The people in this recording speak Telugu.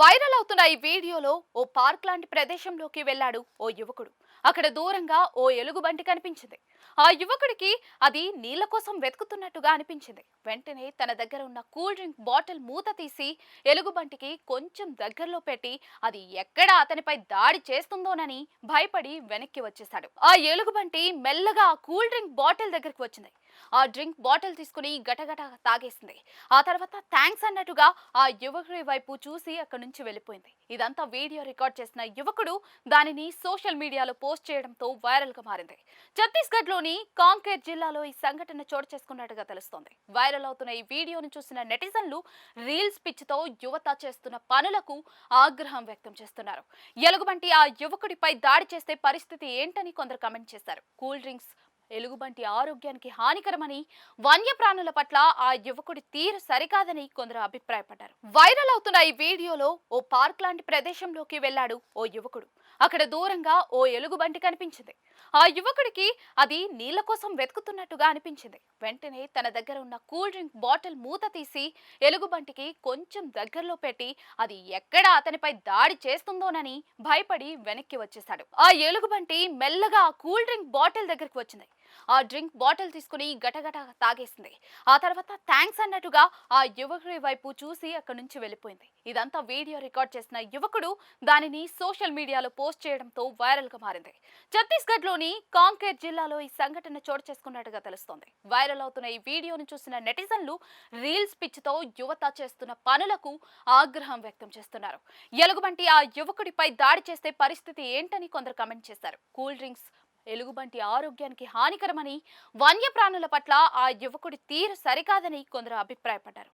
వైరల్ అవుతున్న ఈ వీడియోలో ఓ పార్క్ లాంటి ప్రదేశంలోకి వెళ్ళాడు ఓ యువకుడు. అక్కడ దూరంగా ఓ ఎలుగుబంటి కనిపించింది. ఆ యువకుడికి అది నీళ్ళ కోసం వెతుకుతున్నట్టుగా అనిపించింది. వెంటనే తన దగ్గర ఉన్న కూల్ డ్రింక్ బాటిల్ మూత తీసి ఎలుగుబంటికి కొంచెం దగ్గరలో పెట్టి అది ఎక్కడ అతనిపై దాడి చేస్తుందోనని భయపడి వెనక్కి వచ్చేశాడు. ఆ ఎలుగుబంటి మెల్లగా ఆ కూల్ డ్రింక్ బాటిల్ దగ్గరికి వచ్చింది. ఆ డ్రింక్ బాటిల్ తీసుకుని గటగట తాగేసింది. ఆ తర్వాత థ్యాంక్స్ అన్నట్టుగా ఆ యువకుడి వైపు చూసి అక్కడి నుంచి వెళ్ళిపోయింది. ఇదంతా వీడియో రికార్డ్ చేసిన యువకుడు దానిని సోషల్ మీడియాలో పోస్ట్ చేయడంతో వైరల్గా మారింది. ఛత్తీస్గఢ్లోని కాంకేర్ జిల్లాలో ఈ సంఘటన చోటు చేసుకున్నట్టుగా తెలుస్తోంది. వైరల్ అవుతున్న ఈ వీడియోను చూసిన నెటిజన్లు రీల్స్ పిచ్చితో యువత చేస్తున్న పనులకు ఆగ్రహం వ్యక్తం చేస్తున్నారు. ఎలుగుబంటి ఆ యువకుడిపై దాడి చేస్తే పరిస్థితి ఏంటని కొందరు కమెంట్ చేశారు. కూల్ డ్రింక్స్ ఎలుగుబంటి ఆరోగ్యానికి హానికరమని వన్యప్రాణుల పట్ల ఆ యువకుడి తీరు సరికాదని కొందరు అభిప్రాయపడ్డారు. వైరల్ అవుతున్న ఈ వీడియోలో ఓ పార్క్ లాంటి ప్రదేశంలోకి వెళ్ళాడు ఓ యువకుడు. అక్కడ దూరంగా ఓ ఎలుగుబంటి కనిపించింది. ఆ యువకుడికి అది నీళ్ళ కోసం వెతుకుతున్నట్టుగా అనిపించింది. వెంటనే తన దగ్గర ఉన్న కూల్ డ్రింక్ బాటిల్ మూత తీసి ఎలుగుబంటికి కొంచెం దగ్గరలో పెట్టి అది ఎక్కడ అతనిపై దాడి చేస్తుందోనని భయపడి వెనక్కి వచ్చేశాడు. ఆ ఎలుగుబంటి మెల్లగా ఆ కూల్ డ్రింక్ బాటిల్ దగ్గరికి వచ్చింది. ఆ డ్రింక్ బాటిల్ తీసుకుని గటగట తాగేసింది. ఆ తర్వాత థ్యాంక్స్ అన్నట్టుగా ఆ యువకుడి వైపు చూసి అక్కడి నుంచి వెళ్ళిపోయింది. ఇదంతా వీడియో రికార్డ్ చేసిన యువకుడు దానిని సోషల్ మీడియాలో పోస్ట్ చేయడంతో వైరల్గా మారింది. ఛత్తీస్గఢ్లోని కాంకేర్ జిల్లాలో ఈ సంఘటన చోటు చేసుకున్నట్టుగా తెలుస్తోంది. వైరల్ అవుతున్న ఈ వీడియోను చూసిన నెటిజన్లు రీల్స్ పిచ్చితో యువత చేస్తున్న పనులకు ఆగ్రహం వ్యక్తం చేస్తున్నారు. ఎలుగుబంటి ఆ యువకుడిపై దాడి చేస్తే పరిస్థితి ఏంటని కొందరు కమెంట్ చేశారు. కూల్ డ్రింక్స్ ఎలుగుబంటి ఆరోగ్యానికి హానికరమని వన్యప్రాణుల పట్ల ఆ యువకుడి తీరు సరికాదని కొందరు అభిప్రాయపడ్డారు.